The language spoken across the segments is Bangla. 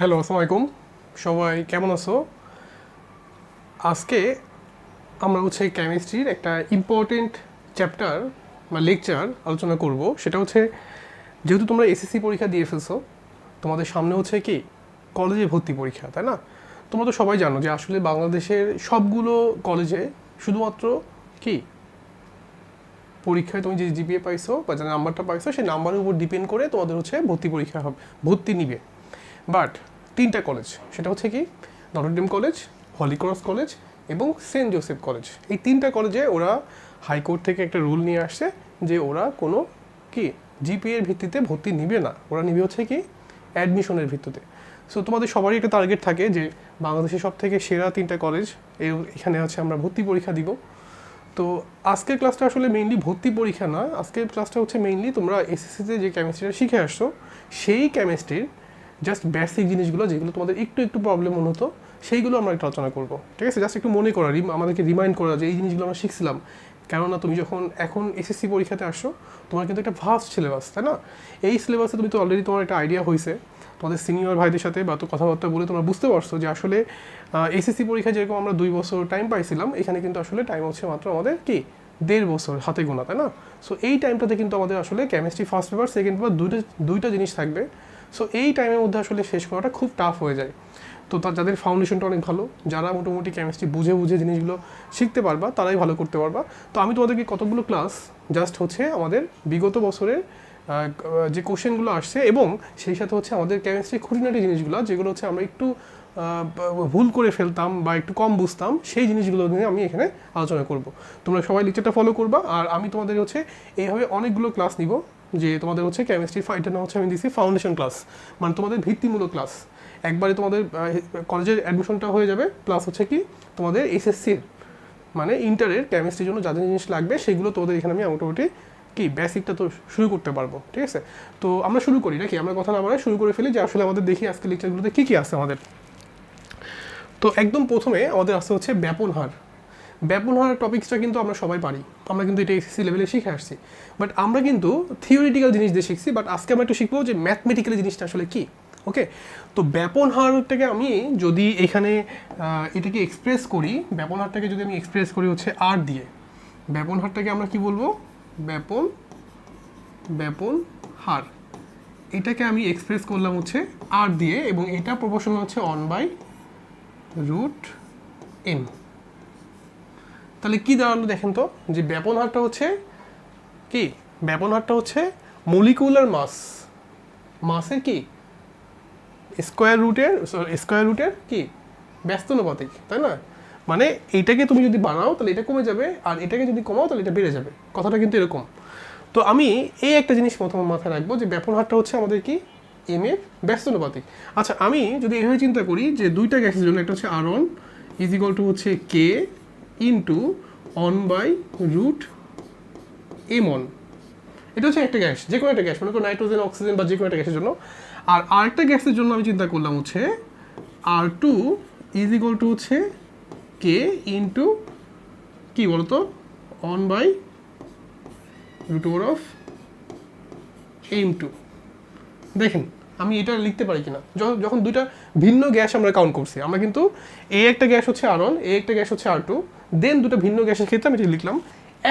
হ্যালো, আসসালামু আলাইকুম। সবাই কেমন আছো? আজকে আমরা হচ্ছে কেমিস্ট্রির একটা ইম্পর্টেন্ট চ্যাপ্টার বা লেকচার আলোচনা করব। সেটা হচ্ছে, যেহেতু তোমরা এসএসসি পরীক্ষা দিয়ে ফেলছো, তোমাদের সামনে হচ্ছে কি কলেজে ভর্তি পরীক্ষা, তাই না? তোমরা তো সবাই জানো যে আসলে বাংলাদেশের সবগুলো কলেজে শুধুমাত্র কি, পরীক্ষায় তুমি যে জিপিএ পাইছো বা যে নাম্বারটা পাইছো, সেই নাম্বারের উপর ডিপেন্ড করে তোমাদের হচ্ছে ভর্তি পরীক্ষা হবে, ভর্তি নিবে। বাট তিনটা কলেজ, সেটা হচ্ছে কি Notre Dame college Holy Cross college এবং সেন্ট জোসেফ কলেজ। এই তিনটা কলেজে ওরা হাইকোর্ট থেকে একটা রুল নিয়ে আসছে যে ওরা কোনো কি জিপিএর ভিত্তিতে ভর্তি নিবে না। ওরা নিবে হচ্ছে কি অ্যাডমিশনের ভিত্তিতে। সো তোমাদের সবারই একটা টার্গেট থাকে যে বাংলাদেশের সব থেকে সেরা তিনটা কলেজ এখানে আছে আমরা ভর্তি পরীক্ষা দিব। তো আজকের ক্লাসটা আসলে মেইনলি ভর্তি পরীক্ষা না, আজকের ক্লাসটা হচ্ছে মেইনলি তোমরা এসএসসিতে যে কেমিস্ট্রিটা শিখে আসছো, সেই কেমিস্ট্রির জাস্ট বেসিক জিনিসগুলো যেগুলো তোমাদের একটু একটু প্রবলেম মনে হতো, সেইগুলো আমরা একটু আলোচনা করব। ঠিক আছে? জাস্ট একটু মনে করা আমাদেরকে রিমাইন্ড করা যে এই জিনিসগুলো আমরা শিখছিলাম। কেননা তুমি যখন এখন এসএসসি পরীক্ষাতে আসছো, তোমার কিন্তু একটা ভাস্ট সিলেবাস তাই না? এই সিলেবাসে তুমি তো অলরেডি তোমার একটা আইডিয়া হয়েছে। তোমাদের সিনিয়র ভাইদের সাথে বা তো কথাবার্তা বলে তোমরা বুঝতে পারছ যে আসলে এসএসসি পরীক্ষা যেরকম আমরা দুই বছর টাইম পাইছিলাম, এখানে কিন্তু আসলে টাইম হচ্ছে মাত্র আমাদের কি? দেড় বছর হাতে গোনা, তাই না? সো এই টাইমটাতে কিন্তু আমাদের আসলে chemistry first paper second paper দুইটা দুইটা জিনিস থাকবে। সো এই টাইমের মধ্যে আসলে শেষ করাটা খুব টাফ হয়ে যায়। তো তার যাদের ফাউন্ডেশনটা অনেক ভালো, যারা মোটামুটি কেমিস্ট্রি বুঝে বুঝে জিনিসগুলো শিখতে পারবা, তারাই ভালো করতে পারবা। তো আমি তোমাদেরকে কতগুলো ক্লাস জাস্ট হচ্ছে আমাদের বিগত বছরের যে কোশ্চেনগুলো আসছে এবং সেই সাথে হচ্ছে আমাদের কেমিস্ট্রি খুঁটিনাটি জিনিসগুলো, যেগুলো হচ্ছে আমরা একটু ভুল করে ফেলতাম বা একটু কম বুঝতাম, সেই জিনিসগুলো নিয়ে আমি এখানে আলোচনা করব। তোমরা সবাই লেকচারটা ফলো করবা, আর আমি তোমাদের হচ্ছে এইভাবে অনেকগুলো ক্লাস নিব। যে তোমাদের হচ্ছে কেমিস্ট্রি এটা না হচ্ছে আমি দিচ্ছি ফাউন্ডেশন ক্লাস মানে তোমাদের ভিত্তিমূলক ক্লাস একবারে তোমাদের কলেজের অ্যাডমিশনটা হয়ে যাবে প্লাস হচ্ছে কি তোমাদের এসএসসির মানে ইন্টারের কেমিস্ট্রির জন্য যা যা জিনিস লাগবে, সেগুলো তোমাদের এখানে আমি মোটামুটি কি বেসিকটা তো শুরু করতে পারব, ঠিক আছে? তো আমরা শুরু করি নাকি? আমরা কথা না বলে শুরু করে ফেলি যে আসলে আমাদের দেখি আজকে লেকচারগুলোতে কী কী আছে আমাদের। তো একদম প্রথমে আমাদের আসতে হচ্ছে ব্যাপন হার। ব্যাপন হার টপিক্সটা কিন্তু আমরা সবাই পারি। আমরা কিন্তু এটা এসএসসি লেভেলে শিখে আসছি। বাট আমরা কিন্তু থিওরিটিক্যাল জিনিস দিয়ে শিখছি বাট আজকে আমরা একটু শিখব যে ম্যাথমেটিক্যাল জিনিসটা আসলে কী ওকে তো ব্যাপন হারটাকে আমি যদি এখানে এটাকে এক্সপ্রেস করি ব্যাপন হারটাকে যদি আমি এক্সপ্রেস করি হচ্ছে আর দিয়ে ব্যাপন হারটাকে আমরা কি বলব? ব্যাপন ব্যাপন হার। এটাকে আমি এক্সপ্রেস করলাম হচ্ছে আর দিয়ে, এবং এটা প্রপোর্শনাল হচ্ছে অন বাই রুট এম তাহলে কি দাঁড়াল দেখেন তো? যে ব্যাপন হারটা হচ্ছে কি? ব্যাপন হারটা হচ্ছে মলিকুলার মাস মাসের কি? স্কোয়ার রুটের স্কোয়ার রুটের কি? ব্যস্তানুপাতিক, তাই না? মানে এইটাকে তুমি যদি বানাও তাহলে এটা কমে যাবে, আর এটাকে যদি কমাও, তাহলে এটা বেড়ে যাবে। কথাটা কিন্তু এরকম। তো আমি এই একটা জিনিস প্রথম মাথায় রাখব যে ব্যাপন হারটা হচ্ছে আমাদের কি? এম এর ব্যস্তানুপাতিক। আচ্ছা আমি যদি এভাবে চিন্তা করি যে দুইটা গ্যাসের জন্য, একটা হচ্ছে আর অন ইজ টু হচ্ছে K into one by root M one এটা হচ্ছে একটা গ্যাস, যে কোনো একটা গ্যাস, মনে করো নাইট্রোজেন, অক্সিজেন বা যে কোনো একটা গ্যাসের জন্য। আর আরেকটা গ্যাসের জন্য আমি চিন্তা করলাম হচ্ছে R two is equal to হচ্ছে কে ইন্টু কি বলতো? One by root over of M two দেখেন, আমি এটা লিখতে পারি কিনা? যখন যখন দুইটা ভিন্ন গ্যাস আমরা কাউন্ট করছি, আমরা কিন্তু এ একটা গ্যাস হচ্ছে আর অন এ একটা গ্যাস হচ্ছে আর টু দেন দুটো ভিন্ন গ্যাসের ক্ষেত্রে আমি এটা লিখলাম,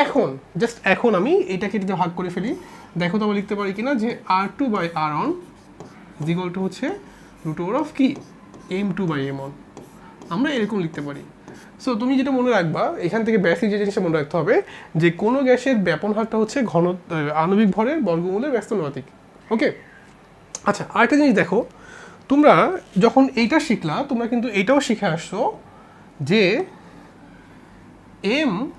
এখন জাস্ট এখন আমি এটাকে যদি ভাগ করে ফেলি। দেখো তো আমি লিখতে পারি কিনা যে R two by R one is equal two হচ্ছে রুট ওভার অফ কি? M two by M one আমরা এরকম লিখতে পারি। সো তুমি যেটা মনে রাখবা, এখান থেকে বেসিক যে জিনিসটা মনে রাখতে হবে, যে কোনো গ্যাসের ব্যাপন হারটা হচ্ছে ঘন আণবিক ভরের বর্গমূলের ব্যস্তানুপাতিক ওকে আচ্ছা আরেকটা জিনিস দেখো, তোমরা যখন এইটা শিখলা, তোমরা কিন্তু এটাও শিখে আসছো যে এম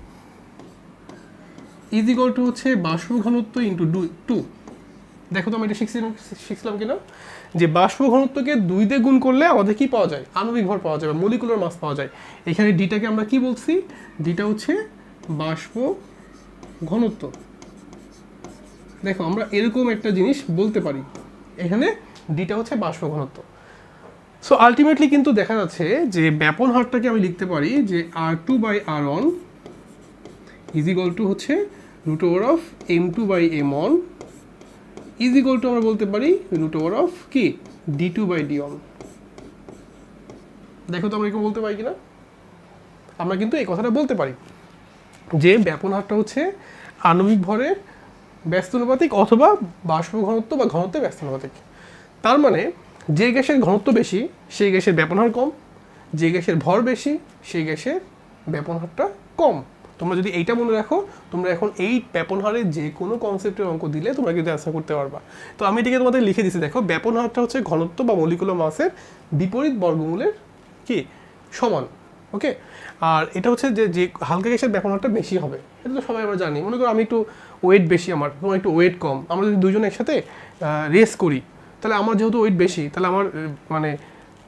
ইজ ইকুয়াল টু হচ্ছে বাষ্প ঘনত্ব ইন্টু টু দেখো তো আমি এটা শিখছিলাম শিখছিলাম কিনা? যে বাষ্প ঘনত্বকে দুই দিয়ে গুণ করলে আমাদের কি পাওয়া যায়? আণবিক ভর পাওয়া যায় বা মলিকুলার মাস পাওয়া যায়। এখানে ডিটাকে আমরা কি বলছি? ডিটা হচ্ছে বাষ্প ঘনত্ব। দেখো, আমরা এরকম একটা জিনিস বলতে পারি। এখানে ডিটা হচ্ছে বাষ্প ঘনত্ব। সো আলটিমেটলি কিন্তু দেখা যাচ্ছে যে ব্যাপন হারটাকে আমি লিখতে পারি যে R two by R one is equal to হচ্ছে root over of M two by M one is equal to আমরা বলতে পারি রুট ওভার অফ কি? D two by D one দেখো তো আমরা এরকম বলতে পারি কিনা? আমরা কিন্তু এই কথাটা বলতে পারি যে ব্যাপন হারটা হচ্ছে আণবিক ভরের ব্যস্তানুপাতিক অথবা বাষ্প ঘনত্ব বা ঘনত্বের ব্যস্তানুপাতিক তার মানে যে গ্যাসের ঘনত্ব বেশি, সেই গ্যাসের ব্যাপন হার কম। যে গ্যাসের ভর বেশি, সেই গ্যাসের ব্যাপন হারটা কম। তোমরা যদি এইটা মনে রাখো, তোমরা এখন এই ব্যাপন হারের যে কোনো কনসেপ্টের অঙ্ক দিলে তোমরা কিন্তু অ্যান্সার করতে পারবা। তো আমি এটাকে তোমাদের লিখে দিচ্ছি দেখো ব্যাপন হারটা হচ্ছে ঘনত্ব বা মলিকুলার মাসের বিপরীত বর্গমূলের কি? সমান ওকে আর এটা হচ্ছে যে যে হালকা গ্যাসের ব্যাপন হারটা বেশি হবে। এটা তো সবাই আমরা জানি। মনে করো আমি একটু ওয়েট বেশি আমার, তোমার একটু ওয়েট কম। আমরা যদি দুজন একসাথে রেস করি তাহলে আমার যেহেতু ওয়েট বেশি, তাহলে আমার মানে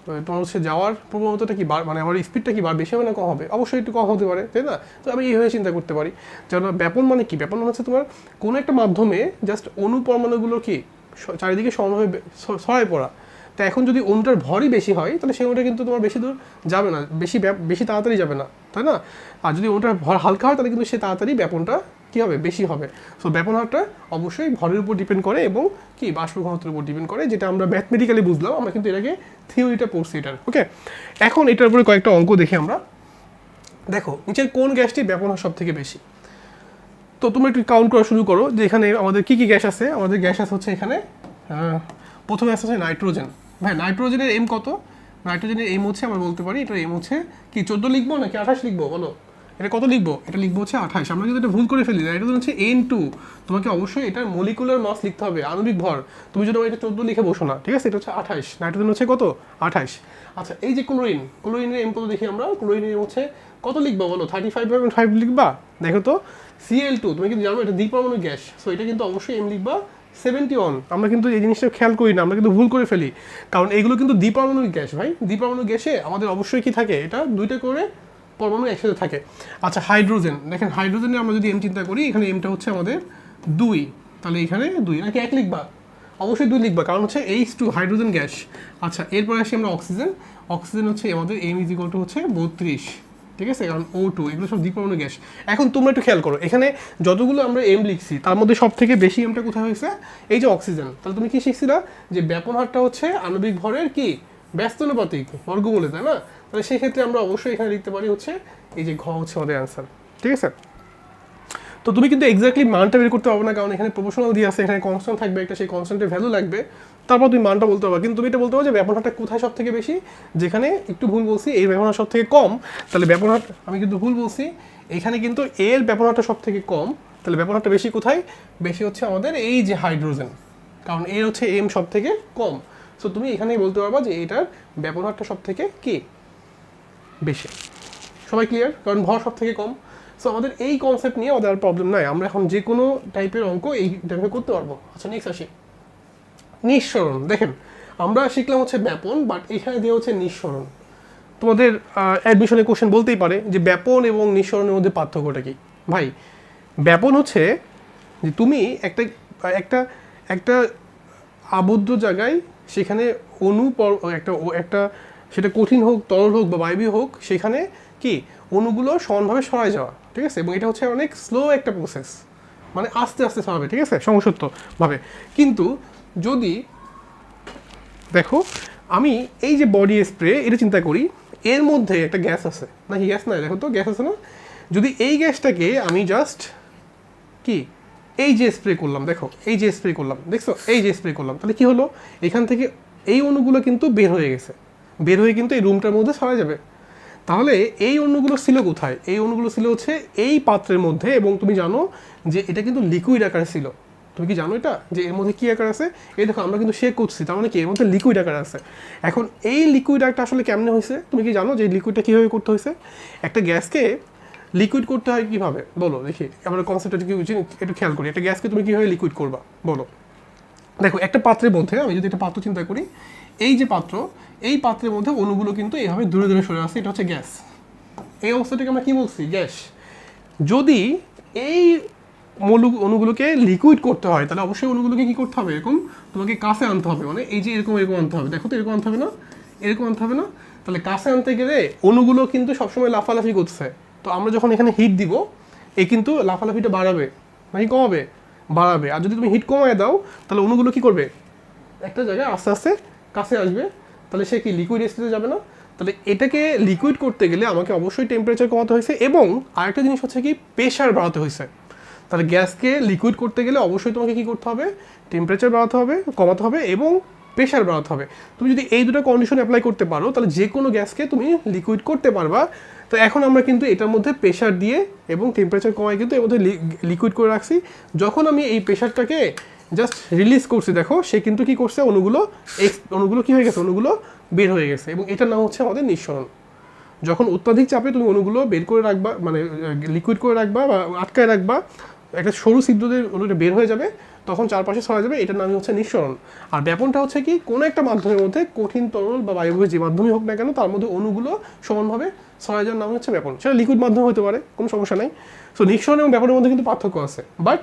তোমার হচ্ছে যাওয়ার প্রবণতাটা কি বার মানে আমার স্পিডটা কি বার, বেশি হবে না কম হবে? অবশ্যই একটু কম হতে পারে, তাই না? তো আমি এইভাবে চিন্তা করতে পারি। যেন ব্যাপন মানে কি? ব্যাপন মানে হচ্ছে তোমার কোনো একটা মাধ্যমে জাস্ট অণু পরমাণুগুলো কি চারিদিকে সমানভাবে বে- ছড়ায় পড়া। তা এখন যদি অণুটার ভরই বেশি হয়, তাহলে সেই অণুটা কিন্তু তোমার বেশি দূর যাবে না, বেশি বেশি তাড়াতাড়ি যাবে না, তাই না? আর যদি অণুটার ভর হালকা হয়, তাহলে কিন্তু সে তাড়াতাড়ি ব্যাপনটা কি হবে? বেশি হবে। সো ব্যাপনহাটটা অবশ্যই ভরের উপর ডিপেন্ড করে এবং কি? বাষ্প ঘনত্বের উপর ডিপেন্ড করে, যেটা আমরা ম্যাথমেটিক্যালি বুঝলাম। আমরা কিন্তু এটাকে থিওরিটা পড়ছি এটার ওকে এখন এটার উপরে কয়েকটা অঙ্ক দেখি আমরা। দেখো, নিচের কোন গ্যাসটি ব্যাপন সব থেকে বেশি? তো তুমি একটু কাউন্ট করা শুরু করো যে এখানে আমাদের কী কী গ্যাস আছে? আমাদের গ্যাস আছে হচ্ছে এখানে প্রথমে আছে হচ্ছে নাইট্রোজেন। ভাই, নাইট্রোজেনের এম কত? নাইট্রোজেনের এম হচ্ছে, আমরা বলতে পারি এটা এম হচ্ছে কি, চোদ্দ লিখব নাকি আঠাশ লিখব? বলো। এটা কত লিখব? এটা লিখব হচ্ছে আঠাশ আমরা যদি এটা ভুল করে ফেলি নাইট্রোজেন হচ্ছে এন টু তোমাকে অবশ্যই এটার মলিকুলার মাস লিখতে হবে, আণবিক ভর। তুমি যদি এটা চোদ্দ লিখে বসো না, ঠিক আছে? এটা হচ্ছে আঠাশ নাইট্রোজেন হচ্ছে কত? আঠাশ আচ্ছা এই যে ক্লোরিন ক্লোরিনের এম কত দেখি আমরা? ক্লোরিনের হচ্ছে কত লিখবা বলো? থার্টি ফাইভ পয়েন্ট ফাইভ লিখবা? দেখো তো সিএল টু তুমি কিন্তু জানো এটা দ্বিপরমাণু গ্যাস সো এটা কিন্তু অবশ্যই এম লিখবা। সেভেন্টি ওয়ান আমরা কিন্তু এই জিনিসটা খেয়াল করি না, আমরা কিন্তু ভুল করে ফেলি। কারণ এগুলো কিন্তু দ্বিপরমাণু গ্যাস, ভাই। দ্বিপরমাণু গ্যাসে আমাদের অবশ্যই কি থাকে? এটা দুইটা করে পরমাণু একসাথে থাকে। আচ্ছা হাইড্রোজেন। দেখেন, হাইড্রোজেনে আমরা যদি এম চিন্তা করি, এখানে এমটা হচ্ছে আমাদের দুই। তাহলে এখানে দুই। নাকি এক লিখবা? অবশ্যই দুই লিখবা, কারণ হচ্ছে এইচ টু হাইড্রোজেন গ্যাস। আচ্ছা এরপর আসি আমরা অক্সিজেন। অক্সিজেন হচ্ছে আমাদের এম ইজ ইকুয়াল টু হচ্ছে বত্রিশ। ঠিক আছে? কারণ ও টু এগুলো সব দ্বিপরমাণু গ্যাস। এখন তোমরা একটু খেয়াল করো, এখানে যতগুলো আমরা এম লিখছি, তার মধ্যে সব থেকে বেশি এমটা কোথায় হয়েছে? এই যে অক্সিজেন। তাহলে তুমি কি শিখছিলা? যে ব্যাপন হারটা হচ্ছে আণবিক ভরের কি? ব্যস্তনুপাতিক বর্গ বলে তাই না? তাহলে সেই ক্ষেত্রে আমরা অবশ্যই এখানে লিখতে পারি হচ্ছে এই যে ঘ হচ্ছে আমাদের অ্যান্সার ঠিক আছে? তো তুমি কিন্তু এক্স্যাক্টলি মানটা বের করতে পারবে না, কারণ এখানে প্রপোশনাল দিয়ে আছে, এখানে কনস্ট্যান্ট থাকবে, একটা সেই কনস্ট্যান্টের ভ্যালু লাগবে। তারপর তুমি মানটা বলতে পারবে কিন্তু তুমি এটা বলতে পারো যে ব্যবহারটা কোথায় সব থেকে বেশি? যেখানে একটু ভুল বলছি এই ব্যবহার সব থেকে কম। তাহলে ব্যবহার, আমি কিন্তু ভুল বলছি। এখানে কিন্তু এর ব্যবহারটা সব থেকে কম। তাহলে ব্যবহারটা বেশি কোথায়? বেশি হচ্ছে আমাদের এই যে হাইড্রোজেন কারণ এর হচ্ছে এম সব থেকে কম। সো তুমি এখানেই বলতে পারবা যে এটার ব্যবহারটা সব থেকে কি? বেশি। সবাই ক্লিয়ার কারণ ভর সব থেকে কম। সো আমাদের এই কনসেপ্ট নিয়ে আমাদের আর প্রবলেম নাই। আমরা এখন যে কোনো টাইপের অঙ্ক এই টাইপে করতে পারব। আচ্ছা নেক্সট আসি। নিঃসরণ। দেখেন, আমরা শিখলাম হচ্ছে ব্যাপন বাট এখানে দিয়ে হচ্ছে নিঃসরণ। তোমাদের অ্যাডমিশনের কোশ্চেন বলতেই পারে যে ব্যাপন এবং নিঃসরণের মধ্যে পার্থক্যটা কি? ভাই, ব্যাপন হচ্ছে যে তুমি একটা একটা একটা আবদ্ধ জায়গায় সেখানে পর একটা একটা সেটা কঠিন হোক, তরল হোক বা বায়বীয় হোক সেখানে কি অণুগুলো সমানভাবে সরায় যাওয়া, ঠিক আছে? এবং এটা হচ্ছে অনেক স্লো একটা প্রসেস মানে আস্তে আস্তে সরাবে, ঠিক আছে? সংসত্বভাবে কিন্তু যদি দেখো, আমি এই যে বডি স্প্রে এটা চিন্তা করি, এর মধ্যে একটা গ্যাস আছে। নাকি গ্যাস নাই? দেখো তো গ্যাস আছে না? যদি এই গ্যাসটাকে আমি জাস্ট কি? এই যে স্প্রে করলাম, দেখো, এই যে স্প্রে করলাম, দেখছ? এই যে স্প্রে করলাম, তাহলে কি হলো? এখান থেকে এই অণুগুলো কিন্তু বের হয়ে গেছে। বের হয়ে কিন্তু এই রুমটার মধ্যে ছড়া যাবে। তাহলে এই অণুগুলো ছিল কোথায়? এই অণুগুলো ছিল হচ্ছে এই পাত্রের মধ্যে এবং তুমি জানো যে এটা কিন্তু লিকুইড আকারে ছিল। তুমি কি জানো এটা? যে এর মধ্যে কি আকার আছে? এই দেখো, আমরা কিন্তু শেক করছি তার মানে কি? এর মধ্যে লিকুইড আকার আছে। এখন এই লিকুইড আকারটা আসলে কেমনে হয়েছে? তুমি কি জানো যে লিকুইডটা কীভাবে করতে হয়েছে? একটা গ্যাসকে লিকুইড করতে হয় কীভাবে? বলো দেখি, আমরা কনসেপ্টটা কি একটু খেয়াল করি। একটা গ্যাসকে তুমি কীভাবে লিকুইড করবা? বলো। দেখো, একটা পাত্রের মধ্যে, আমি যদি একটা পাত্র চিন্তা করি, এই যে পাত্র, এই পাত্রের মধ্যে অণুগুলো কিন্তু এইভাবে দূরে দূরে সরে আসছে এটা হচ্ছে গ্যাস। এই অবস্থাটাকে আমরা কী বলছি? গ্যাস। যদি এই মৌল, অণুগুলোকে লিকুইড করতে হয়, তাহলে অবশ্যই অণুগুলোকে কী করতে হবে? এরকম তোমাকে কাছে আনতে হবে মানে এই যে এরকম এরকম আনতে হবে। দেখো তো, এরকম আনতে হবে না? এরকম আনতে হবে না? তাহলে কাছে আনতে গেলে অণুগুলো কিন্তু সবসময় লাফালাফি করছে। তো আমরা যখন এখানে হিট দিব, এ কিন্তু লাফালাফিটা বাড়াবে নাকি কমাবে? বাড়াবে। আর যদি তুমি হিট কমায় দাও, তাহলে অণুগুলো কি করবে? একটা জায়গায় আস্তে আস্তে কাছে আসবে। তাহলে সে কি লিকুইড স্টেজে যাবে না? তাহলে এটাকে লিকুইড করতে গেলে আমাকে অবশ্যই টেম্পারেচার কমাতে হয়েছে এবং আরেকটা জিনিস হচ্ছে কি প্রেশার বাড়াতে হয়েছে। তাহলে গ্যাসকে লিকুইড করতে গেলে অবশ্যই তোমাকে কী করতে হবে? টেম্পারেচার বাড়াতে হবে, কমাতে হবে এবং প্রেশার বাড়াতে হবে। তুমি যদি এই দুটো কন্ডিশন অ্যাপ্লাই করতে পারো, তাহলে যে কোনো গ্যাসকে তুমি লিকুইড করতে পারবা। তো এখন আমরা কিন্তু এটার মধ্যে প্রেশার দিয়ে এবং টেম্পারেচার কমায় কিন্তু এর মধ্যে লিকুইড করে রাখছি। যখন আমি এই প্রেশারটাকে জাস্ট রিলিজ করছি, দেখো, সে কিন্তু কি করছে? অণুগুলো এক্স অণুগুলো কী হয়ে গেছে? অণুগুলো বের হয়ে গেছে এবং এটার নাম হচ্ছে আমাদের নিঃসরণ। যখন অত্যাধিক চাপে তুমি অণুগুলো বের করে রাখবা মানে লিকুইড করে রাখবা বা আটকায় রাখবা, একটা সরু সিদ্ধদের অণুটা বের হয়ে যাবে, তখন চারপাশে ছড়া যাবে, এটার নামই হচ্ছে নিঃসরণ। আর ব্যাপনটা হচ্ছে কি, কোনো একটা মাধ্যমের মধ্যে কঠিন তরল বা বায়ুভাবে যে মাধ্যমে হোক না কেন, তার মধ্যে অণুগুলো সমানভাবে যাওয়ার নাম হচ্ছে ব্যাপন। সেটা লিকুইড মাধ্যমে হতে পারে, কোনো সমস্যা নেই। সো নিঃসরণ এবং ব্যাপনের মধ্যে কিন্তু পার্থক্য আছে। বাট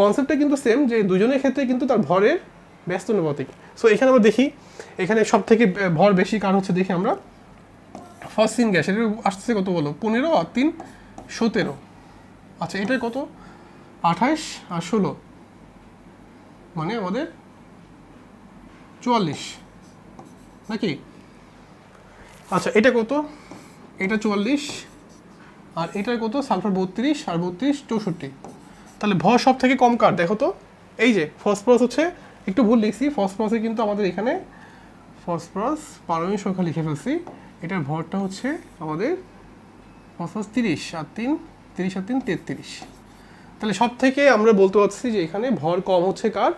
কনসেপ্টটা কিন্তু সেম যে দুজনের ক্ষেত্রে কিন্তু তার ভরের ব্যস্তানুপাতিক সো এখানে আমরা দেখি, এখানে সব থেকে ভর বেশি কারণ হচ্ছে দেখি আমরা। ফার্স্ট সিন গ্যাস এটা আসতেছে কত বলো? পনেরো আর তিন, সতেরো। আচ্ছা এটা কত? আঠাশ আর ষোলো। মানে আমাদের চুয়াল্লিশ। নাকি? আচ্ছা এটা কত? এটা চুয়াল্লিশ, আর এটার কত? সালফার বত্রিশ আর বত্রিশ চৌষট্টি। তাহলে ভর সব থেকে কম কার? দেখো তো। এই যে, ফসফরাস হচ্ছে, একটু ভুল লিখছি, ফসফরাসে কিন্তু আমাদের এখানে ফসফরাস পারমাণবিক সংখ্যা লিখে ফেলছি। এটার ভরটা হচ্ছে আমাদের ফসফরাস তিরিশ আর তিন, তিরিশ আর তিন, তেত্রিশ। তাহলে সব থেকে আমরা বলতে পারছি যে এখানে ভর কম হচ্ছে কার?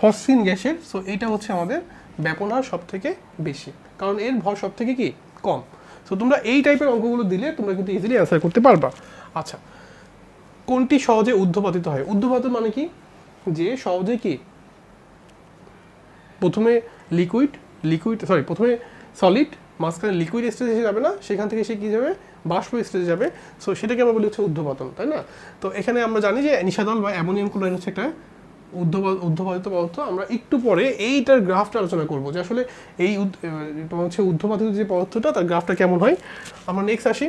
ফসফিন গ্যাসের। সো এটা হচ্ছে আমাদের ব্যাপনার সব থেকে বেশি। কারণ এর ভর সব থেকে কি? কম। সো তোমরা এই টাইপের অঙ্কগুলো দিলে তোমরা কিন্তু ইজিলি অ্যান্সার করতে পারবা। আচ্ছা কোনটি সহজে ঊর্ধ্বপাতিত হয়? ঊর্ধ্বপাতিত মানে কি? যে সহজে কি? প্রথমে লিকুইড লিকুইড সরি প্রথমে সলিড মাঝখানে লিকুইড স্টেজে এসে যাবে না, সেখান থেকে সে কী যাবে? বাষ্প স্টেজে যাবে। সো সেটাকে আমরা বলি হচ্ছে ঊর্ধ্বপাতন তাই না? তো এখানে আমরা জানি যে নিষাদল বা অ্যামোনিয়াম ক্লোরাইড হচ্ছে একটা ঊর্ধ্বপাতিত পদার্থ, আমরা একটু পরে এইটার গ্রাফটা আলোচনা করব যে আসলে এই তোমার হচ্ছে ঊর্ধ্বপাতিত যে পদার্থটা, তার গ্রাফটা কেমন হয়। আমরা নেক্সট আসি।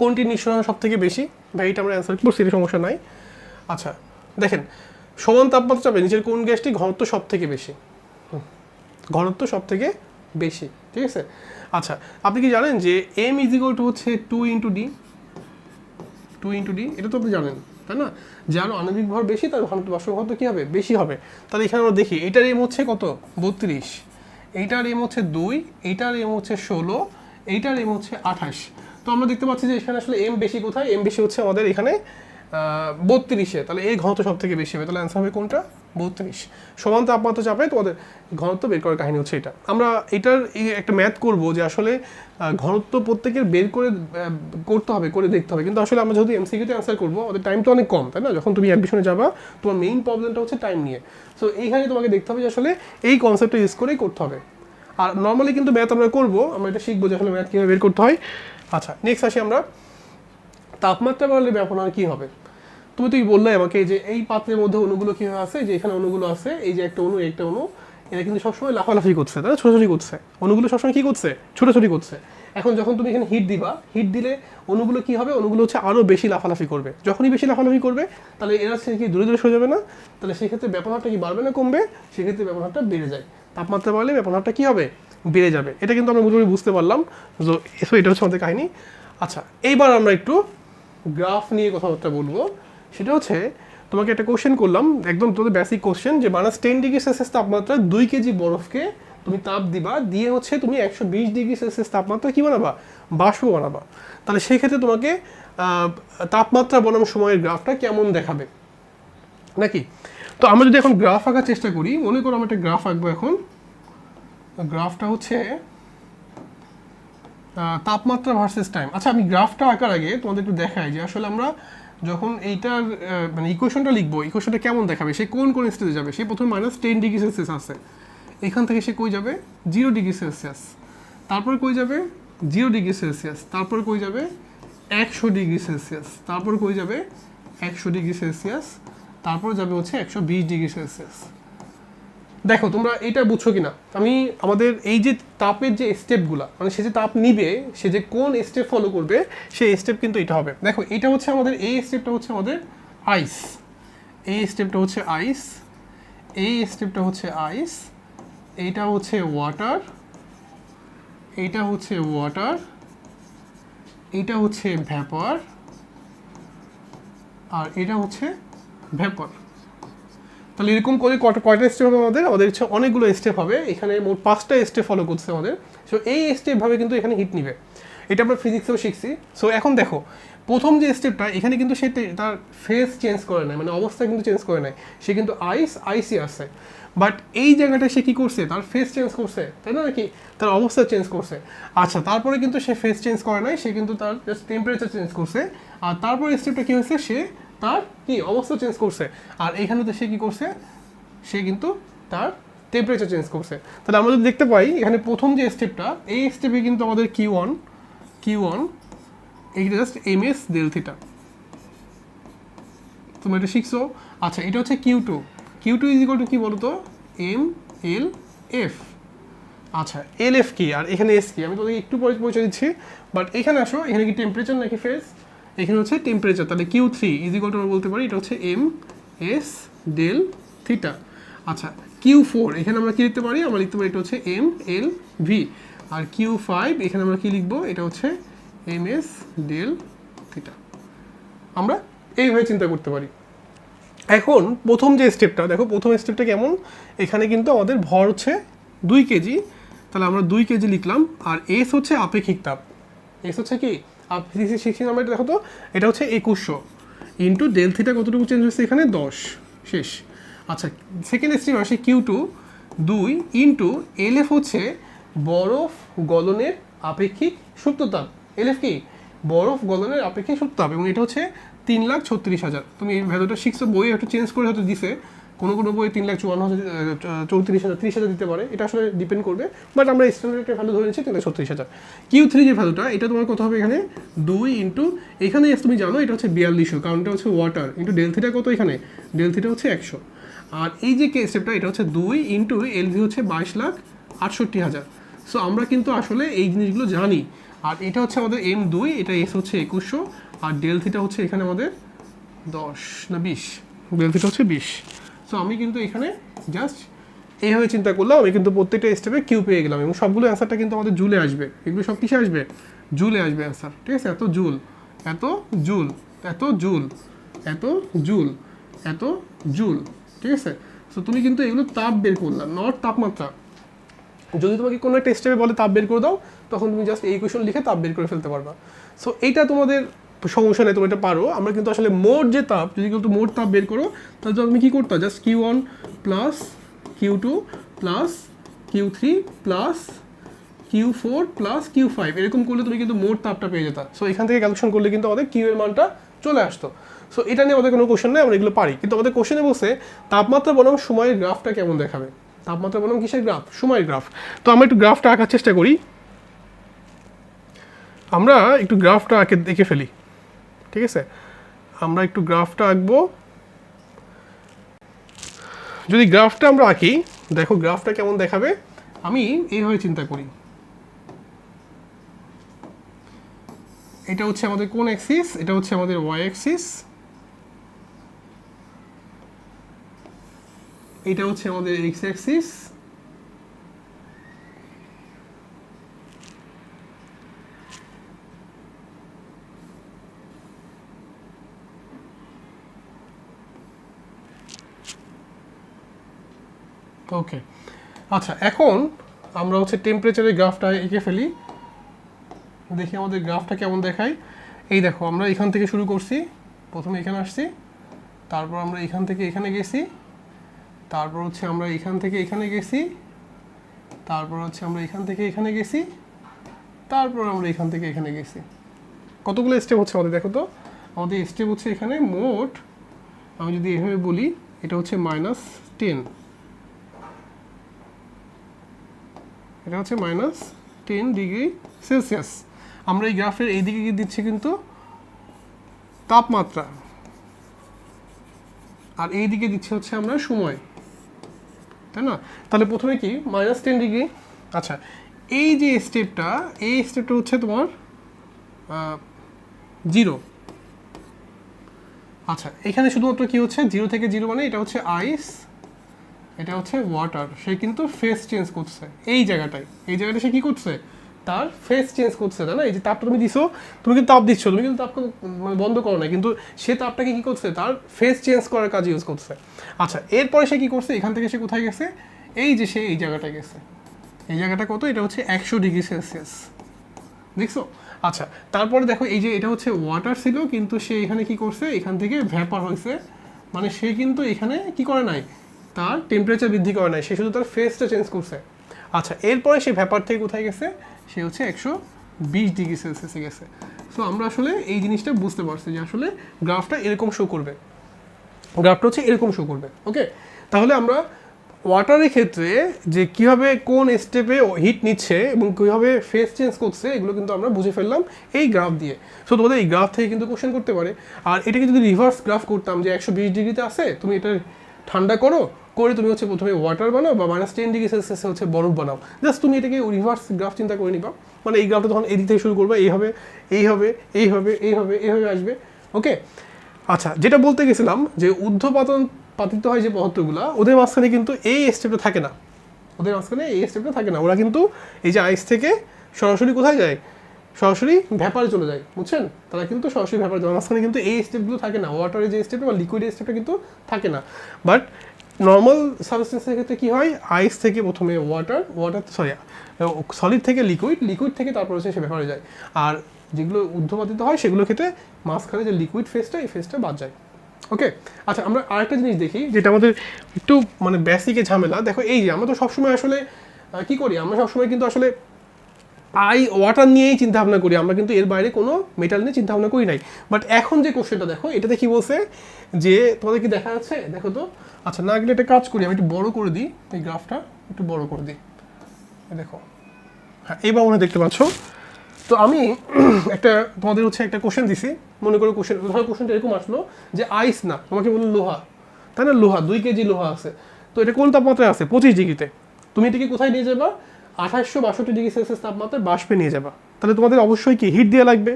কোনটি নিঃসরণ সব থেকে বেশি? বা এইটা আমরা অ্যান্সার করছি এটা সমস্যা নাই। আচ্ছা দেখেন, সমান তাপমাত্রা চাপে নিচের কোন গ্যাসটি ঘনত্ব সব থেকে বেশি? ঘনত্ব সব থেকে বেশি, ঠিক আছে? আচ্ছা আপনি কি জানেন যে এম ইজ টু হচ্ছে two into D two into D এটা তো আপনি জানেন, তাই না? যার আণবিক ভর বেশি তার ঘনত্ব বাষ্প ঘনত্ব কী হবে? বেশি হবে। তাহলে এখানে আমরা দেখি এটার এম হচ্ছে কত? বত্রিশ। এইটার এম হচ্ছে দুই, এইটার এম হচ্ছে ষোলো, এইটার এম হচ্ছে আঠাশ। তো আমরা দেখতে পাচ্ছি যে এখানে আসলে এম বেশি কোথায়? এম বেশি হচ্ছে আমাদের এখানে বত্রিশে। তাহলে এই ঘনত্ব সব থেকে বেশি হবে। তাহলে অ্যান্সার হবে কোনটা? বত্রিশ। সমান তাপমাত্রা চাপে তোমাদের ঘনত্ব বের করার কাহিনী হচ্ছে এটা। আমরা এটার একটা ম্যাথ করব যে আসলে ঘনত্ব প্রত্যেকের বের করে করতে হবে, করে দেখতে হবে। কিন্তু আসলে আমরা যেহেতু এমসিকিউতে অ্যান্সার করব আমাদের টাইম তো অনেক কম, তাই না? যখন তুমি অ্যাডমিশনে যাবা, তোমার মেইন প্রবলেমটা হচ্ছে টাইম নিয়ে। সো এইখানে তোমাকে দেখতে হবে যে আসলে এই কনসেপ্টটা ইউজ করেই করতে হবে। আর নর্মালি কিন্তু ম্যাথ আমরা করব, আমরা এটা শিখব যে আসলে ম্যাথ কীভাবে বের করতে হয়। আচ্ছা নেক্সট আসি আমরা। তাপমাত্রা বাড়লে ব্যবহার কী হবে? তুমি তুই বললে আমাকে যে এই পাত্রের মধ্যে অণুগুলো কীভাবে আছে, যে এখানে অণুগুলো আছে, এই যে একটা এই একটা অণু, এরা কিন্তু সবসময় লাফালাফি করছে না? ছোটাছুটি করছে। অণুগুলো সবসময় কী করছে? ছোটাছুটি করছে। এখন যখন তুমি এখানে হিট দিবা হিট দিলে অণুগুলো কী হবে? অণুগুলো হচ্ছে আরও বেশি লাফালাফি করবে। যখনই বেশি লাফালাফি করবে, তাহলে এরা সে কি দূরে দূরে সরে যাবে না? তাহলে সেক্ষেত্রে ব্যবহারটা কি বাড়বে না কমবে? সেক্ষেত্রে ব্যবহারটা বেড়ে যায়। তাপমাত্রা বাড়লে ব্যবহারটা কী হবে? বেড়ে যাবে। এটা কিন্তু আমরা মোটামুটি বুঝতে পারলাম। এসো এটা হচ্ছে আমাদের কাহিনী। আচ্ছা এইবার আমরা একটু গ্রাফ নিয়ে কথাবার্তা বলব। সেটা হচ্ছে, তোমাকে একটা কোশ্চেন করলাম, একদম তোদের বেসিক কোশ্চেন যে মাইনাস টেন ডিগ্রি সেলসিয়াস তাপমাত্রা দুই কেজি বরফকে তুমি তাপ দিবা, দিয়ে হচ্ছে তুমি একশো বিশ ডিগ্রি সেলসিয়াস তাপমাত্রা কী বানাবা? বাষ্প বানাবা। তাহলে সেই ক্ষেত্রে তোমাকে তাপমাত্রা বনাম সময়ের গ্রাফটা কেমন দেখাবে? নাকি? তো আমরা যদি এখন গ্রাফ আঁকার চেষ্টা করি, মনে করো আমরা একটা গ্রাফ আঁকবো এখন। গ্রাফটা হচ্ছে তাপমাত্রা ভার্সেস টাইম আচ্ছা আমি গ্রাফটা আঁকার আগে তোমাদের একটু দেখাই যে আসলে আমরা যখন এইটার মানে ইকুয়েশনটা লিখব ইকুয়েশনটা কেমন দেখাবে? সে কোন কোন স্টেজে যাবে? সে প্রথমে মাইনাস টেন ডিগ্রি সেলসিয়াস আছে। এখান থেকে সে কই যাবে? জিরো ডিগ্রি সেলসিয়াস তারপর কই যাবে? জিরো ডিগ্রি সেলসিয়াস তারপর কই যাবে? একশো ডিগ্রি সেলসিয়াস তারপর কই যাবে? একশো ডিগ্রি সেলসিয়াস তারপর যাবে হচ্ছে একশো বিশ ডিগ্রি সেলসিয়াস দেখো, তোমরা এটা বুঝছ কিনা? আমি আমাদের এই যে তাপের যে স্টেপগুলা মানে সে যে তাপ নিবে, সে যে কোন স্টেপ ফলো করবে, সেই স্টেপ কিন্তু এটা হবে। দেখো, এটা হচ্ছে আমাদের, এই স্টেপটা হচ্ছে আমাদের আইস এই স্টেপটা হচ্ছে আইস এই স্টেপটা হচ্ছে আইস এইটা হচ্ছে ওয়াটার এইটা হচ্ছে ওয়াটার এইটা হচ্ছে ভ্যাপার আর এটা হচ্ছে ভ্যাপার তাহলে এরকম করে কটা কয়টা স্টেপ হবে আমাদের? আমাদের হচ্ছে অনেকগুলো স্টেপ হবে। এখানে মোট পাঁচটা স্টেপ ফলো করছে আমাদের। সো এই স্টেপ ভাবে কিন্তু এখানে হিট নিবে। এটা আমরা ফিজিক্সেও শিখছি। সো এখন দেখো, প্রথম যে স্টেপটা এখানে কিন্তু সে তার ফেস চেঞ্জ করে নেয় মানে অবস্থা কিন্তু চেঞ্জ করে নেয় সে কিন্তু আইস আইসি আছে। বাট এই জায়গাটায় সে কি করছে? তার ফেস চেঞ্জ করছে। তাই না নাকি? তার অবস্থা চেঞ্জ করছে। আচ্ছা তারপরে কিন্তু সে ফেস চেঞ্জ করে নাই, সে কিন্তু তার জাস্ট টেম্পারেচার চেঞ্জ করছে। আর তারপরে স্টেপটা কী হয়েছে? সে তার কি অবস্থা চেঞ্জ করছে? আর এখানে তো সে কি করছে? সে কিন্তু তার টেম্পারেচার চেঞ্জ করছে। তাহলে আমরা যদি দেখতে পাই, এখানে প্রথম যে স্টেপটা এই স্টেপে কিন্তু আমাদের কিউ ওয়ান কিউ ওয়ান এইটা just M S del theta তুমি এটা শিখছো? আচ্ছা এটা হচ্ছে Q two Q two is equal to কি বলো তো এম এল এফ আচ্ছা এল এফ কি? আর এখানে এস কি? আমি তোদেরকে একটু পরে পরিচয় দিচ্ছি। বাট এখানে আসো, এখানে কি টেম্পারেচার নাকি ফেস এখানে হচ্ছে টেম্পারেচার তাহলে Q three is equal to বলতে পারি এটা হচ্ছে এম এস ডেল থিটা আচ্ছা কিউ ফোর এখানে আমরা কী লিখতে পারি? আমরা লিখতে পারি এটা হচ্ছে এম এল ভি আর কিউ ফাইভ এখানে আমরা কী লিখব? এটা হচ্ছে এম এস ডেল থিটা আমরা এইভাবে চিন্তা করতে পারি। এখন প্রথম যে স্টেপটা দেখো প্রথম স্টেপটা কেমন? এখানে কিন্তু আমাদের ভর হচ্ছে দুই কেজি। তাহলে আমরা দুই কেজি লিখলাম, আর এস হচ্ছে আপেক্ষিক তাপ। এস হচ্ছে কি? সিক্সটি নাম্বার দেখো তো, এটা হচ্ছে একুশশো। ইন্টু ডেল থিটা কতটুকু চেঞ্জ হয়েছে এখানে? দশ। শেষ। আচ্ছা সেকেন্ড স্টেপ আসে কিউ টু দুই ইন্টু এল এফ হচ্ছে বরফ গলনের আপেক্ষিক সুপ্ততাপ এল এফ কি? বরফ গলনের আপেক্ষিক সুপ্তাপ এবং এটা হচ্ছে তিন লাখ ছত্রিশ হাজার। তুমি এই ভ্যালুটা শিখছো বই একটু চেঞ্জ করে হয়তো দিছে। কোনো কোনো বই তিন লাখ চুয়ান্ন হাজার চৌত্রিশ হাজার, ত্রিশ হাজার দিতে পারে। এটা আসলে ডিপেন্ড করবে। বাট আমরা স্ট্যান্ডার্ড একটা ভ্যালু ধরে নিচ্ছি তিন লাখ ছত্রিশ হাজার। কিউ থ্রি যে ভ্যালুটা এটা তোমার কত হবে এখানে? দুই ইন্টু এখানে তুমি জানো, এটা হচ্ছে বিয়াল্লিশশো কারণ এটা হচ্ছে ওয়াটার ইন্টু ডেল থিটা কত এখানে? ডেল থিটা হচ্ছে একশো। আর এই যে কে স্টেপটা এটা হচ্ছে দুই ইন্টু এলভি হচ্ছে বাইশ লাখ আটষট্টি হাজার। সো আমরা কিন্তু আসলে এই জিনিসগুলো জানি। আর এটা হচ্ছে আমাদের এম দুই, এটা এস হচ্ছে একুশশো, আর ডেল থিটা হচ্ছে এখানে আমাদের দশ না বিশ। ডেল থিটা হচ্ছে বিশ। সো আমি কিন্তু এখানে জাস্ট এইভাবে চিন্তা করলাম, আমি কিন্তু প্রত্যেকটা স্টেপে কিউ পেয়ে গেলাম এবং সবগুলো অ্যান্সারটা কিন্তু আমাদের জুলে আসবে। এগুলো সব কিসে আসবে? জুলে আসবে অ্যান্সার ঠিক আছে? এত জুল এত জুল এত জুল এত জুল এত জুল ঠিক আছে? সো তুমি কিন্তু এগুলো তাপ বের করলা নট তাপমাত্রা। যদি তোমাকে কোনো একটা স্টেপে বলে তাপ বের করে দাও, তখন তুমি জাস্ট এই কোয়েশন লিখে তাপ বের করে ফেলতে পারবা। সো এইটা তোমাদের সমস্যা নেই, তুমি এটা পারো। আমরা কিন্তু আসলে মোট যে তাপ, যদি কিন্তু মোট তাপ বের করো, তাহলে তুমি কী করতে just Q one plus Q two plus Q three plus Q four plus Q five এরকম করলে তুমি কিন্তু মোট তাপটা পেয়ে যেতা। সো এখান থেকে ক্যালকুলেশন করলে কিন্তু আমাদের কিউ এর মানটা চলে আসতো। সো এটা নিয়ে আমাদের কোনো কোশ্চেন নেই, আমরা এগুলো পারি। কিন্তু আমাদের কোশ্চেনে বসে তাপমাত্রা বনাম সময়ের গ্রাফটা কেমন দেখাবে? তাপমাত্রা বনাম কিসের গ্রাফ? সময়ের গ্রাফ। তো আমরা একটু গ্রাফটা আঁকার চেষ্টা করি। আমরা একটু গ্রাফটা আঁকে, দেখে ফেলি। ঠিক আছে? আমরা একটু গ্রাফটা আঁকবো। যদি গ্রাফটা আমরা আঁকি, দেখো গ্রাফটা কেমন দেখাবে? আমি এইভাবে চিন্তা করি। এটা হচ্ছে আমাদের কোন অ্যাক্সিস এটা হচ্ছে আমাদের ওয়াই অ্যাক্সিস এটা হচ্ছে আমাদের এক্স অ্যাক্সিস ওকে আচ্ছা এখন আমরা হচ্ছে টেম্পারেচারের গ্রাফটা এঁকে ফেলি। দেখি আমাদের গ্রাফটা কেমন দেখায়। এই দেখো, আমরা এখান থেকে শুরু করছি। প্রথমে এখানে আসছি। তারপর আমরা এখান থেকে এখানে গেছি। তারপর হচ্ছে আমরা এখান থেকে এখানে গেছি। তারপর হচ্ছে আমরা এখান থেকে এখানে গেছি। তারপর আমরা এখান থেকে এখানে গেছি। কতগুলো স্টেপ হচ্ছে আমাদের, দেখো তো? আমাদের স্টেপ হচ্ছে এখানে মোট, আমি যদি এভাবে বলি, এটা হচ্ছে মাইনাস টেন এটা হচ্ছে মাইনাস টেন ডিগ্রি সেলসিয়াস আমরা এই গ্রাফের এই দিকে দিচ্ছি কিন্তু তাপমাত্রা। আর এই দিকে দিচ্ছে হচ্ছে আমরা সময়। তাই না? তাহলে প্রথমে কি? মাইনাস টেন ডিগ্রি আচ্ছা এই যে স্টেপটা এই স্টেপটা হচ্ছে তোমার জিরো আচ্ছা এখানে শুধুমাত্র কি হচ্ছে? জিরো থেকে জিরো মানে এটা হচ্ছে আইস এটা হচ্ছে ওয়াটার সে কিন্তু ফেস চেঞ্জ করছে। এই জায়গাটায়, এই জায়গাটা সে কি করছে? তার ফেস চেঞ্জ করছে না? এই যে তাপটা তুমি দিছো, তুমি কিন্তু তাপ দিচ্ছ, তুমি কিন্তু তাপকে মানে বন্ধ করো না, কিন্তু সে তাপটাকে কি করছে? তার ফেস চেঞ্জ করার কাজে ইউজ করছে। আচ্ছা এরপরে সে কি করছে? এখান থেকে সে কোথায় গেছে? এই যে সে এই জায়গাটা গেছে। এই জায়গাটা কত? এটা হচ্ছে একশো ডিগ্রি সেলসিয়াস। দেখছ? আচ্ছা তারপরে দেখো, এই যে এটা হচ্ছে ওয়াটার ছিল, কিন্তু সে এখানে কি করছে? এখান থেকে ভ্যাপার হয়েছে। মানে সে কিন্তু এখানে কি করে নাই? তার টেম্পারেচার বৃদ্ধি করে নাই, সে শুধু তার ফেসটা চেঞ্জ করছে। আচ্ছা এরপরে সে ভ্যাপার থেকে কোথায় গেছে? সে হচ্ছে একশো বিশ ডিগ্রি সেলসিয়াসে গেছে। সো আমরা আসলে এই জিনিসটা বুঝতে পারছি যে আসলে গ্রাফটা এরকম শো করবে। গ্রাফটা হচ্ছে এরকম শো করবে ওকে তাহলে আমরা ওয়াটারের ক্ষেত্রে যে কীভাবে কোন স্টেপে হিট নিচ্ছে এবং কীভাবে ফেস চেঞ্জ করছে, এগুলো কিন্তু আমরা বুঝে ফেললাম এই গ্রাফ দিয়ে। সো তোমাদের এই গ্রাফ থেকে কিন্তু কোশ্চেন করতে পারে। আর এটাকে যদি রিভার্স গ্রাফ করতাম যে একশো বিশ ডিগ্রিতে আছে, তুমি এটা ঠান্ডা করো, করে তুমি হচ্ছে প্রথমে ওয়াটার বানাও বা মাইনাস টেন ডিগ্রি সেলসিয়াসে হচ্ছে বরফ বানাও। জাস্ট তুমি এটাকে রিভার্স গ্রাফ চিন্তা করে নিবা। মানে এই গ্রাফটা তখন এদিক থেকে শুরু করবে, এই হবে এই হবে এই হবে এই হবে এইভাবে আসবে। ওকে আচ্ছা যেটা বলতে গেছিলাম যে ঊর্ধ্বপাতন পাতিত হয় যে পদার্থগুলো, ওদের মাঝখানে কিন্তু এই স্টেপটা থাকে না। ওদের মাঝখানে এই স্টেপটা থাকে না। ওরা কিন্তু এই যে আইস থেকে সরাসরি কোথায় যায়? সরাসরি ভ্যাপারে চলে যায়, বুঝছেন? তারা কিন্তু সরাসরি ভ্যাপারে যায়। মাঝখানে কিন্তু এই স্টেপগুলো থাকে না ওয়াটারের যে স্টেপটা বা লিকুইডের স্টেপটা কিন্তু থাকে না। বাট নর্মাল সাবস্টেন্সের ক্ষেত্রে কী হয়? আইস থেকে প্রথমে ওয়াটার ওয়াটার সরি সলিড থেকে লিকুইড লিকুইড থেকে তারপর হচ্ছে সে ভ্যাপারে যায়। আর যেগুলো ঊর্ধ্বপাতিত হয়, সেগুলো ক্ষেত্রে মাঝখানে যে লিকুইড ফেসটা এই ফেসটা বাদ যায়। ওকে আচ্ছা আমরা আরেকটা জিনিস দেখি, যেটা আমাদের একটু মানে বেসিকে ঝামেলা। দেখো, এই যে আমরা তো সবসময় আসলে কি করি? আমরা সবসময় কিন্তু আসলে আই ওয়াটার নিয়েই চিন্তা ভাবনা করি। আমরা কিন্তু এর বাইরে কোনো মেটাল নিয়ে চিন্তা ভাবনা করি নাই। বাট এখন যে কোশ্চেনটা দেখো, এটাতে কি বলছে? যে তোমাদের কি দেখা যাচ্ছে? দেখো তো। আচ্ছা না গেলে একটা কাজ করি। আমি একটু বড় করে দিই এই গ্রাফটা একটু বড় করে দিই। দেখো। হ্যাঁ এইবার মনে দেখতে পাচ্ছ। তো আমি একটা তোমাদের হচ্ছে একটা কোশ্চেন দিছি। মনে করো কোশ্চেন ধরো কোশ্চেনটা এরকম আসলো যে আইস না, তোমাকে বলল লোহা। তাই না? লোহা, দুই কেজি লোহা আছে। তো এটা কোন তাপমাত্রায় আছে? পঁচিশ ডিগ্রিতে। তুমি এটাকে কোথায় নিয়ে যাবা? আঠাশশো বাষট্টি ডিগ্রি সেলসিয়াস তাপমাত্রায় বাষ্পে নিয়ে যাবা। তাহলে তোমাদের অবশ্যই কি হিট দেওয়া লাগবে?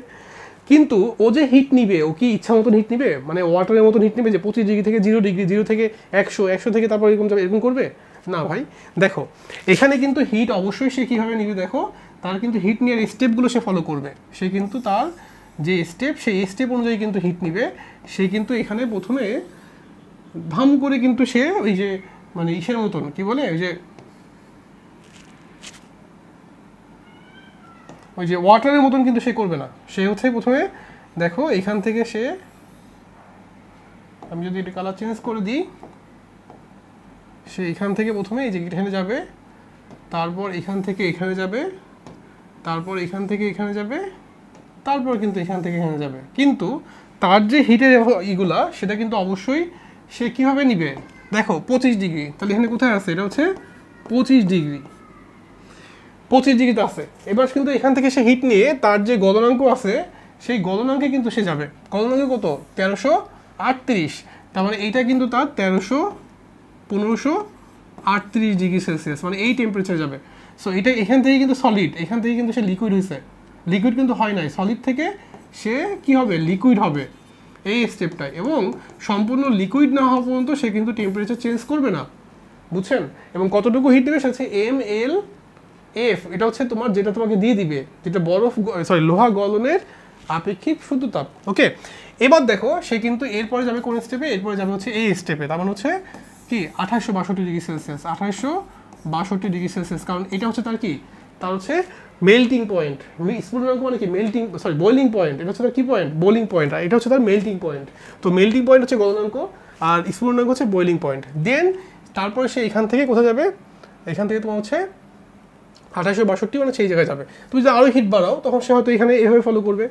কিন্তু ও যে হিট নিবে, ও কি ইচ্ছা মতন হিট নিবে? মানে ওয়াটারের মতন হিট নিবে যে পঁচিশ ডিগ্রি থেকে জিরো ডিগ্রি জিরো থেকে একশো একশো থেকে তারপর এরকম যাবে, এরকম করবে? না ভাই। দেখো, এখানে কিন্তু হিট অবশ্যই সে কীভাবে নিবে দেখো, তার কিন্তু হিট নেওয়ার স্টেপগুলো সে ফলো করবে। সে কিন্তু তার যে স্টেপ সেই স্টেপ অনুযায়ী কিন্তু হিট নিবে। সে কিন্তু এখানে প্রথমে ভাম করে কিন্তু সে ওই যে মানে ইসের মতন, কি বলে? ওই যে ওই যে ওয়াটারের মতন কিন্তু সে করবে না। সে হচ্ছে প্রথমে দেখো, এখান থেকে সে আমি যদি এটা কালার চেঞ্জ করে দিই, সে এখান থেকে প্রথমে এই যে এখানে যাবে, তারপর এখান থেকে এখানে যাবে, তারপর এখান থেকে এখানে যাবে, তারপর কিন্তু এখান থেকে এখানে যাবে। কিন্তু তার যে হিটের ইগুলা, সেটা কিন্তু অবশ্যই সে কীভাবে নিবে? দেখো, পঁচিশ ডিগ্রি। তাহলে এখানে কোথায় আছে? এটা হচ্ছে পঁচিশ ডিগ্রি। পঁচিশ ডিগ্রিতে আছে। এবার কিন্তু এখান থেকে সে হিট নিয়ে তার যে গলনাঙ্ক আছে, সেই গলনাঙ্কে কিন্তু সে যাবে। গলনাঙ্ক কত? তেরোশো আটত্রিশ। তার মানে এইটা কিন্তু তার তেরোশো পনেরোশো আটত্রিশ ডিগ্রি সেলসিয়াস। মানে এই টেম্পারেচার যাবে। সো এটা এখান থেকে কিন্তু সলিড এখান থেকে কিন্তু সে লিকুইড হয়েছে। লিকুইড কিন্তু হয় নাই। সলিড থেকে সে কি হবে? লিকুইড হবে। এই স্টেপটায় এবং সম্পূর্ণ লিকুইড না হওয়া পর্যন্ত সে কিন্তু টেম্পারেচার চেঞ্জ করবে না। বুঝছেন? এবং কতটুকু হিট দেবে সে এম এল এফ এটা হচ্ছে তোমার যেটা তোমাকে দিয়ে দিবে, যেটা বরফ সরি লোহা গলনের আপেক্ষিক শুদ্ধ তাপ ওকে এবার দেখো, সে কিন্তু এরপরে যাবে কোন স্টেপে এরপরে যাবে হচ্ছে এই স্টেপে তার মানে হচ্ছে কি? আঠাশশো বাষট্টি ডিগ্রি সেলসিয়াস। আঠাশশো বাষট্টি ডিগ্রি সেলসিয়াস। কারণ এটা হচ্ছে তার কি? তার হচ্ছে মেল্টিং পয়েন্ট স্ফুটনাঙ্ক মানে কি? মেল্টিং সরি বয়লিং পয়েন্ট এটা হচ্ছে তার কি পয়েন্ট বোলিং পয়েন্ট আর এটা হচ্ছে তার মেল্টিং পয়েন্ট তো মেল্টিং পয়েন্ট হচ্ছে গলনাঙ্ক আর স্ফুটনাঙ্ক হচ্ছে বয়লিং পয়েন্ট দেন তারপরে সে এখান থেকে কোথায় যাবে? এখান থেকে তোমার হচ্ছে আঠাশশো বাষট্টি মানে সেই জায়গায় যাবে। তুমি যদি আরও হিট বাড়াও, তখন সে হয়তো এখানে এভাবে ফলো করবে।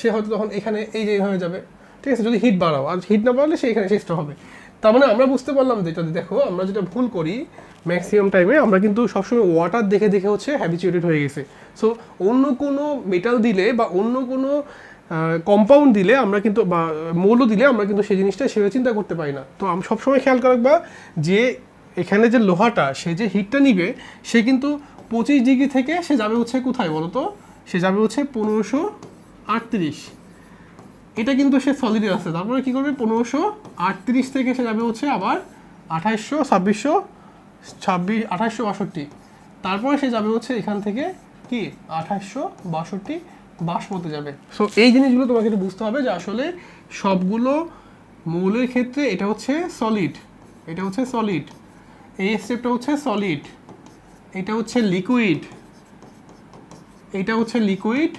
সে হয়তো তখন এখানে এই যে এইভাবে যাবে। ঠিক আছে, যদি হিট বাড়াও, আর হিট না বাড়ালে সে এখানে শেষটা হবে। তার মানে আমরা বুঝতে পারলাম যেটা দেখো, আমরা যেটা ভুল করি ম্যাক্সিমাম টাইমে আমরা কিন্তু সবসময় ওয়াটার দেখে দেখে হচ্ছে হ্যাবিচুয়েটেড হয়ে গেছে। সো অন্য কোনো মেটাল দিলে বা অন্য কোনো কম্পাউন্ড দিলে আমরা কিন্তু, বা মৌল দিলে আমরা কিন্তু সেই জিনিসটা সেভাবে চিন্তা করতে পারি না। তো আমি, সবসময় খেয়াল রাখবা যে, এখানে যে লোহাটা, সে যে হিটটা নিবে, সে কিন্তু পঁচিশ ডিগ্রি থেকে সে যাবে হচ্ছে কোথায় বলো তো? সে যাবে হচ্ছে পনেরোশো আটত্রিশ। এটা কিন্তু সে সলিডে আছে। তারপরে কী করবে? পনেরোশো আটত্রিশ থেকে সে যাবে হচ্ছে আবার আঠাশশো ছাব্বিশশো ছাব্বিশ আঠাশশো বাষট্টি। তারপরে সে যাবে হচ্ছে এখান থেকে কি? আঠাশশো বাষট্টি বাষ্পতে যাবে। সো এই জিনিসগুলো তোমাকে একটু বুঝতে হবে যে আসলে সবগুলো মৌলের ক্ষেত্রে এটা হচ্ছে সলিড এটা হচ্ছে সলিড এই স্টেপটা হচ্ছে সলিড এটা হচ্ছে লিকুইড এটা হচ্ছে লিকুইড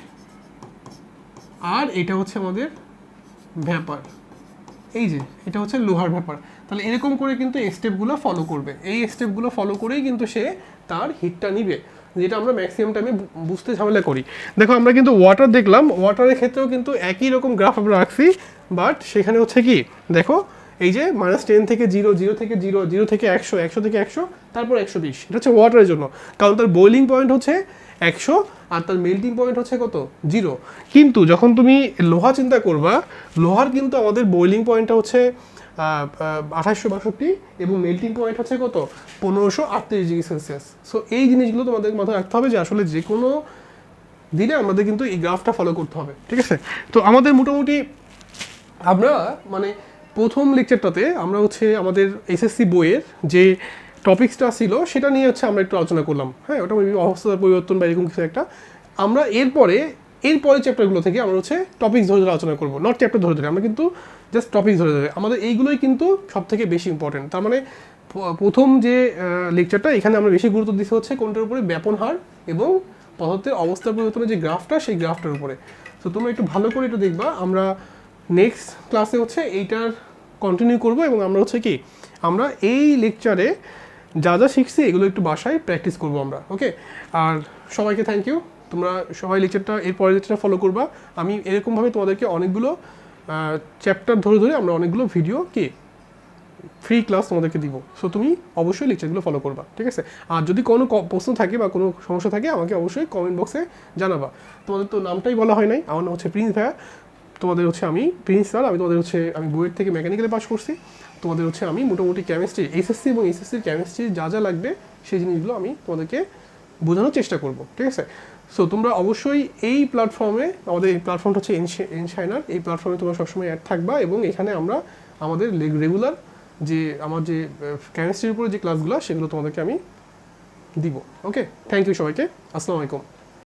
আর এটা হচ্ছে আমাদের ভ্যাপার এই যে, এটা হচ্ছে লোহার ব্যাপার তাহলে এরকম করে কিন্তু এই স্টেপগুলো ফলো করবে। এই স্টেপগুলো ফলো করেই কিন্তু সে তার হিটটা নিবে, যেটা আমরা ম্যাক্সিমাম টাইমে বুঝতে ঝামেলা করি। দেখো, আমরা কিন্তু ওয়াটার দেখলাম। ওয়াটারের ক্ষেত্রেও কিন্তু একই রকম গ্রাফ আমরা রাখছি বাট সেখানে হচ্ছে কি? দেখো এই যে মাইনাস টেন থেকে জিরো জিরো থেকে জিরো জিরো থেকে একশো একশো থেকে একশো, তারপর একশো বিশ। এটা হচ্ছে ওয়াটারের জন্য। কারণ তার বয়েলিং পয়েন্ট হচ্ছে একশো আর তার মেল্টিং পয়েন্ট হচ্ছে কত? জিরো কিন্তু যখন তুমি লোহা চিন্তা করবা, লোহার কিন্তু আমাদের বয়েলিং পয়েন্টটা হচ্ছে আঠাশশো বাষট্টি এবং মেল্টিং পয়েন্ট হচ্ছে কত? পনেরোশো আটত্রিশ ডিগ্রি সেলসিয়াস সো এই জিনিসগুলো তোমাদের মাথায় রাখতে হবে যে আসলে যে কোনো দিনে আমাদের কিন্তু এই গ্রাফটা ফলো করতে হবে। ঠিক আছে? তো আমাদের মোটামুটি আমরা মানে প্রথম লেকচারটাতে আমরা হচ্ছে আমাদের এসএসসি বইয়ের যে টপিক্সটা ছিল, সেটা নিয়ে হচ্ছে আমরা একটু আলোচনা করলাম। হ্যাঁ ওটা অবস্থার পরিবর্তন বা এরকম কিছু একটা। আমরা এরপরে এরপরে চ্যাপ্টারগুলো থেকে আমরা হচ্ছে টপিক্স ধরে ধরে আলোচনা করব। নট চ্যাপ্টার ধরে ধরে, আমরা কিন্তু জাস্ট টপিক ধরে ধরে। আমাদের এইগুলোই কিন্তু সব থেকে বেশি ইম্পর্টেন্ট তার মানে প্রথম যে লেকচারটা এখানে আমরা বেশি গুরুত্ব দিতে হচ্ছে কোনটার উপরে ব্যাপন হার এবং পদার্থের অবস্থার পরিবর্তনের যে গ্রাফটা সেই গ্রাফটার উপরে। তো তোমরা একটু ভালো করে একটু দেখবা। আমরা নেক্সট ক্লাসে হচ্ছে এইটার কন্টিনিউ করব এবং আমরা হচ্ছে কি, আমরা এই লেকচারে যা যা শিখছি এগুলো একটু বাসায় প্র্যাকটিস করব আমরা ওকে আর সবাইকে থ্যাংক ইউ তোমরা সবাই লেকচারটা এর পরের লেকচারটা ফলো করবা। আমি এরকমভাবে তোমাদেরকে অনেকগুলো চ্যাপ্টার ধরে ধরে আমরা অনেকগুলো ভিডিও কি ফ্রি ক্লাস তোমাদেরকে দিব। সো তুমি অবশ্যই লেকচারগুলো ফলো করবা, ঠিক আছে? আর যদি কোনো প্রশ্ন থাকে বা কোনো সমস্যা থাকে, আমাকে অবশ্যই কমেন্ট বক্সে জানাবা। তোমাদের তো নামটাই বলা হয় নাই। আমার নাম হচ্ছে প্রিন্স ভাইয়া। তোমাদের হচ্ছে আমি প্রিন্স স্যার আমি তোমাদের হচ্ছে, আমি বুয়েট থেকে মেকানিক্যালে পাস করছি। তোমাদের হচ্ছে আমি মোটামুটি কেমিস্ট্রি এসএসসি এবং এসএসসির কেমিস্ট্রি যা যা লাগবে, সেই জিনিসগুলো আমি তোমাদেরকে বোঝানোর চেষ্টা করব, ঠিক আছে? সো তোমরা অবশ্যই এই প্ল্যাটফর্মে আমাদের এই প্ল্যাটফর্মটা হচ্ছে এনশাইনার এই প্ল্যাটফর্মে তোমরা সবসময় অ্যাড থাকবা এবং এখানে আমরা আমাদের রেগুলার যে, আমার যে কেমিস্ট্রির উপরে যে ক্লাসগুলো সেগুলো তোমাদেরকে আমি দিব ওকে থ্যাংক ইউ সবাইকে, আসসালামু আলাইকুম।